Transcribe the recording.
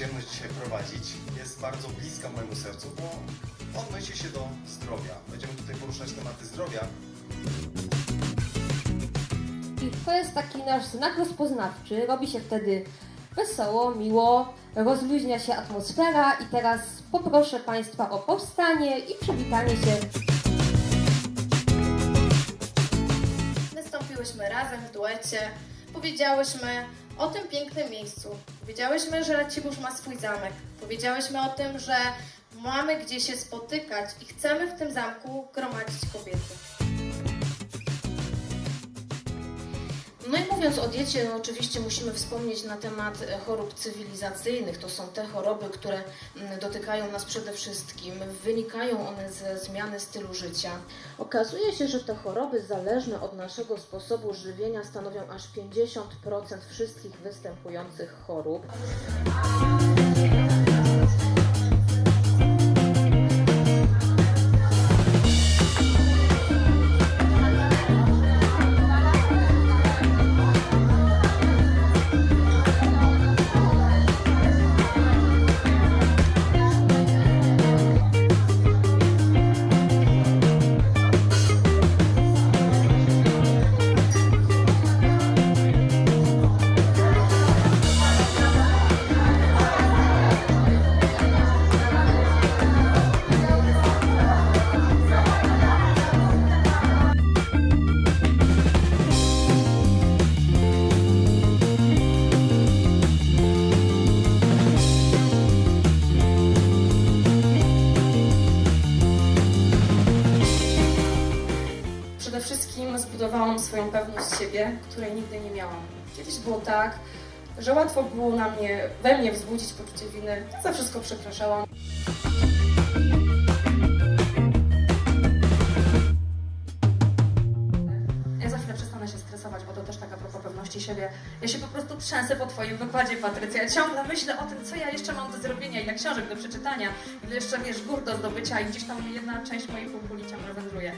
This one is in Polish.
przyjemność dzisiaj prowadzić. Jest bardzo bliska mojemu sercu, bo odnosi się do zdrowia. Będziemy tutaj poruszać tematy zdrowia. I to jest taki nasz znak rozpoznawczy. Robi się wtedy wesoło, miło, rozluźnia się atmosfera i teraz poproszę Państwa o powstanie i przywitanie się. Wystąpiłyśmy razem w duecie, powiedziałyśmy o tym pięknym miejscu. Powiedziałyśmy, że Racibórz ma swój zamek. Powiedziałyśmy o tym, że mamy gdzie się spotykać i chcemy w tym zamku gromadzić kobiety. Mówiąc o diecie, no oczywiście musimy wspomnieć na temat e, chorób cywilizacyjnych. To są te choroby, które mm, dotykają nas przede wszystkim. Wynikają one ze zmiany stylu życia. Okazuje się, że te choroby zależne od naszego sposobu żywienia stanowią aż 50% wszystkich występujących chorób. Przede wszystkim zbudowałam swoją pewność siebie, której nigdy nie miałam. Kiedyś było tak, że łatwo było na mnie, we mnie wzbudzić poczucie winy. Ja za wszystko przepraszałam. Ja za chwilę przestanę się stresować, bo to też taka propos pewności siebie. Ja się po prostu trzęsę po Twoim wykładzie, Patrycja. Ja ciągle myślę o tym, co ja jeszcze mam do zrobienia, ile książek do przeczytania, ile jeszcze, wiesz, gór do zdobycia i gdzieś tam jedna część mojej półkuli ciągle wędruje.